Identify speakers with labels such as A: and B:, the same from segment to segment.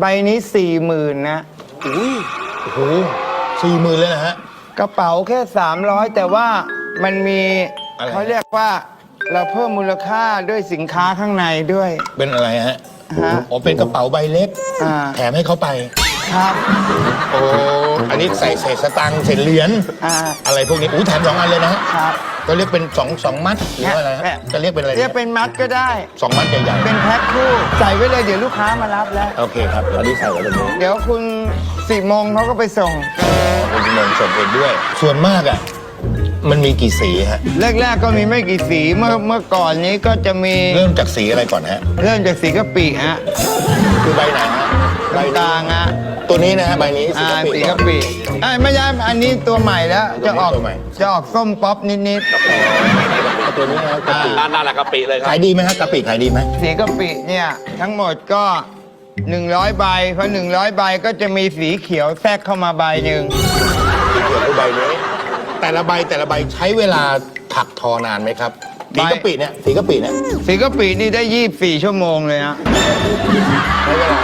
A: ใบนี้สี่หมื่นนะ
B: อุ้ยโอ้โหสี่หมื่นเลยนะฮะ
A: กระเป๋าแค่ 300 แต่ว่ามันมี
B: อะไร
A: เขาเรียกว่าเราเพิ่มมูลค่าด้วยสินค้าข้างในด้วย
B: เป็นอะไรฮะ
A: ฮะ
B: อ๋อเป็นกระเป๋าใบเล็ก
A: อ่า
B: แถมให้เขาไป
A: ครับ
B: โอ้ อันนี้ใส่เศษสตังค์เศษเหรียญ
A: อ่า
B: อะไรพวกนี้อู้แถมสองอันเลยนะฮะ
A: ครับ
B: ก็เรียกเป็นสองสองมัดหรือว่าอะไรฮะ
A: แค่
B: จะเรียกเป็นอะไร
A: เรียกเป็นมัดก็ได้
B: สองมัดใหญ่
A: เป็นแพ็คคู่ใส่ไว้เลยเดี๋ยวลูกค้ามารับแล้ว
B: ๆโอเคครับอันนี้ใส่ไว้ตรงนี้
A: เดี๋ยวคุณสี่โมงเขาก็ไปส่ง
B: เป็นจำนวนส่งเองด้วย ส่วนมากอะมันมีกี่สีฮะ
A: แรกๆก็มีไม่กี่สีเมื่อเมื่อก่อนนี้ก็จะมี
B: เริ่มจากสีอะไรก่อนฮะ
A: เริ่มจากสีกะปิฮะ
B: คือใบไหนฮะใบ
A: ตางฮะ
B: ตัวนี้นะฮะใบนี้สี
A: อ่ากะ
B: ปิ
A: สี
B: ก่
A: กะ
B: อน
A: ปิเอ้ยไม่ใช่อันนี้ตัวใหม่แล้ว จะออก
B: ตัวใหม่
A: จะออกส้มป๊อปนิด
B: ตัวนี้นะฮะกะปิ
C: ด้านหน้าแหละกะปิเลยครับ
B: ขายดีไหมฮะกะปิขายดีไหม
A: ๆสีกะปิเนี่ยทั้งหมดก็ 100 ใบเพราะ100 ใบก็จะมีสีเขียวแทรกเข้ามาใบหนึ่ง
B: เกี่ยวกับใบนี้แต่ละใบแต่ละใบใช้เวลาถักทอนานไหมครับสีกะปิเนี่ยสีกะปิเนี่ย
A: สีกะปินี่ได้ 24 ชั่วโมงเลยนะ
B: ใช้เวลา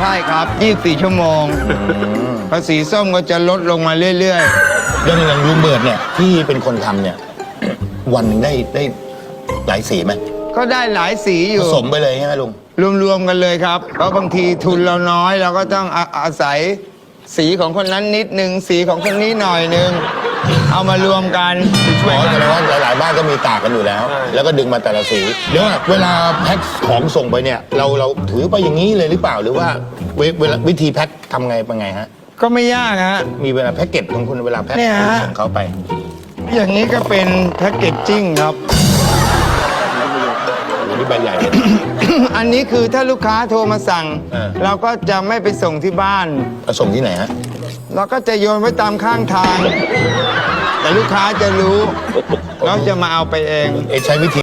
A: ใช่ครับ 24 ชั่วโมงพอสีส้มก็จะลดลงมาเรื่อย
B: อย่างอย่างลุงเบิร์ดเนี่ยที่เป็นคนทำเนี่ย วันหนึ่งได้ได้หลายสีไหม
A: ๆ ก็ได้หลายสีอ
B: ผ
A: ยู่
B: สมไปเลยใช่ไหมลุง
A: รวม ๆ กันเลยครับ เพราะบางทีทุนเราน้อยเราก็ต้องอาอาศัยสีของคนนั้นนิดหนึ่งสีของคนนี้หน่อยหนึ่ง เอามารวมกันช่วย
B: อ๋อ
A: กั
B: แส
A: น
B: ดงว่าหลายๆบ้าน ก็มีตากกันอยู่แล้วแล้วก็ดึงมาแต่ละสีเดี๋ยวก่อนเวลาแพ็คของส่งไปเนี่ย เราเราถือไปอย่างนี้เลยหรือเปล่าหรือว่าเวเวลาวิธีแพ็คทำไงเป็นไงฮะ
A: ก็ไม่ยากฮะ
B: มีเวลาแพ็กเกจของคุณเวลาแพ็ค
A: เนี่ยฮะ
B: ส่งเขาไป
A: อย่างนี้ก็เป็นแพ็กเกจจิ้งครับ
B: อยู่ที่ใบใหญ่เลย
A: อันนี้คือถ้าลูกค้าโทรมาสั่ง
B: เออ
A: เราก็จะไม่ไปส่งที่บ้าน
B: เอาส่งที่ไหนฮะ
A: เราก็จะโยนไว้ตามข้างทาง แต่ลูกค้าจะรู้เราจะมาเอาไปเอง
B: เอะใช้วิธี